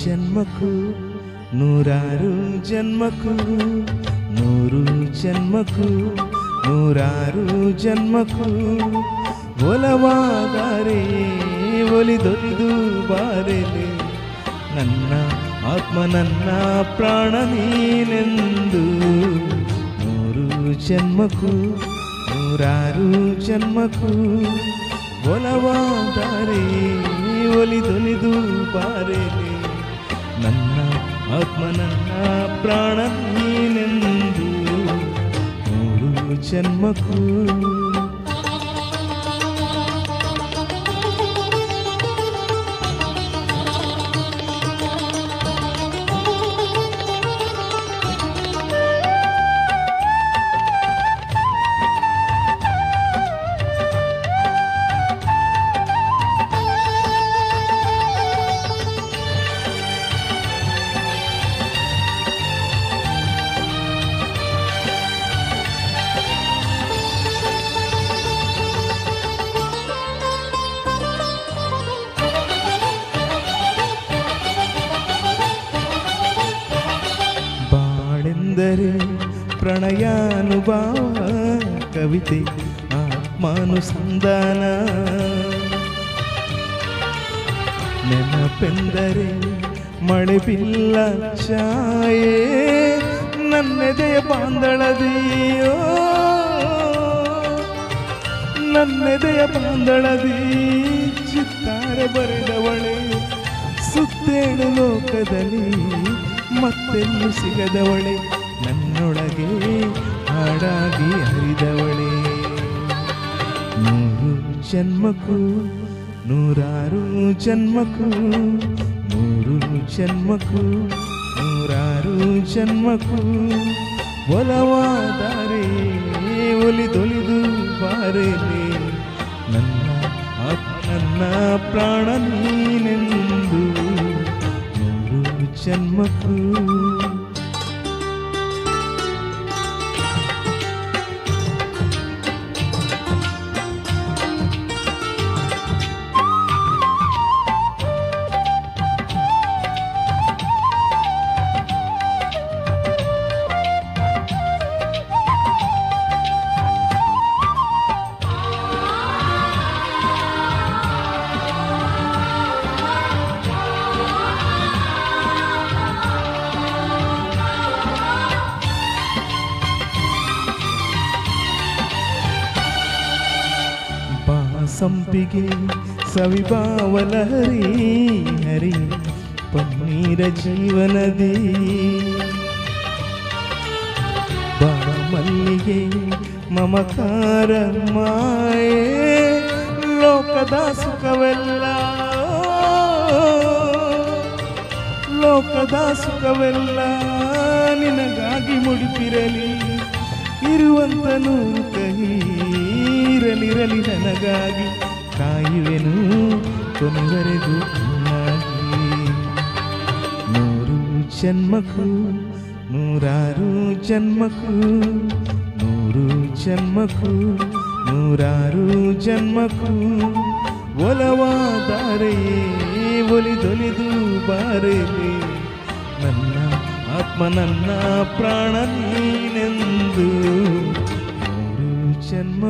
ಜನ್ಮಕ್ಕೂ ನೂರಾರು ಜನ್ಮಕ್ಕೂ ನೂರು ಜನ್ಮಕ್ಕೂ ನೂರಾರು ಜನ್ಮಕ್ಕೂ ಒಲವಾದರೆ ಒಲಿದೊಲಿದು ಬಾರೆಲೆ ನನ್ನ ಆತ್ಮ ನನ್ನ ಪ್ರಾಣ ನೀನೆಂದು ನೂರು ಜನ್ಮಕ್ಕೂ ನೂರಾರು ಜನ್ಮಕ್ಕೂ ಒಲವಾದರೆ ಒಲಿದೊಲಿದು ಬಾರೆಲೆ ನನ್ನ ಆತ್ಮ ನನ್ನ ಪ್ರಾಣ ನೀನೆಂದು ನೂರು ಜನ್ಮಕ್ಕೂ ಬಾಳೆಂದರೆ ಪ್ರಣಯಾನುಭಾವ ಕವಿತೆ ಆತ್ಮಾನುಸಂಧಾನ ನೆನಪೆಂದರೆ ಮಳೆ ಬಿಲ್ಲ ಛಾಯೆ ನನ್ನೆದೆಯ ಬಾಂದಳದಿಯೋ ನನ್ನೆದೆಯ ಬಾಂದಳದಿ ಚಿತ್ತಾರೆ ಬರೆದವಳೆ, ಸುತ್ತೇಳು ಲೋಕದಲ್ಲಿ ಮತ್ತೆಲ್ಲೂ ಸಿಗದವಳೆ. ನನ್ನೊಳಗೆ ಹಾಡಾಗಿ ಹರಿದವಳೆ. ನೂರು ಜನ್ಮಕ್ಕೂ, ನೂರಾರು ಜನ್ಮಕ್ಕೂ, ನೂರು ಜನ್ಮಕ್ಕೂ, ನೂರಾರು ಜನ್ಮಕ್ಕೂ, ಒಲವಾದರೆ ಒಲಿದೊಲಿದು ಬಾರೆಲೆ ನನ್ನ ನನ್ನ ಪ್ರಾಣ ನೀನೆಂದು ನೂರು ಜನ್ಮಕ್ಕೂ ಸಂಪಿಗೆ ಸವಿಭಾವಲ ಹರಿ ಹರಿ ಪನ್ನೀರ ಜೀವನದಿ. ಬಾಮಲ್ಲಿಗೆ ಮಮಕಾರ ಮಾಯೆ, ಲೋಕದ ಸುಖವೆಲ್ಲ. ಲೋಕದ ಸುಖವೆಲ್ಲ ನಿನಗಾಗಿ ಮುಡಿಪಿರಲಿ ಇರುವಂತ ನೂರು ಕಹಿ ಇರಲಿರಲಿ ನನಗಾಗಿ. ಕಾಯುವೆನು ಕೊನೆವರೆಗೂ ನೂರು ಜನ್ಮಕ್ಕೂ, ನೂರಾರು ಜನ್ಮಕ್ಕೂ, ನೂರು ಜನ್ಮಕ್ಕೂ, ನೂರಾರು ಜನ್ಮಕ್ಕೂ, ಒಲವಾದಾರೆಯೇ, ಒಲಿದೊಲಿದು ಬಾರೆಯೇ. ನನ್ನ ಆತ್ಮ, ನನ್ನ ಪ್ರಾಣ ನೀನೆಂದು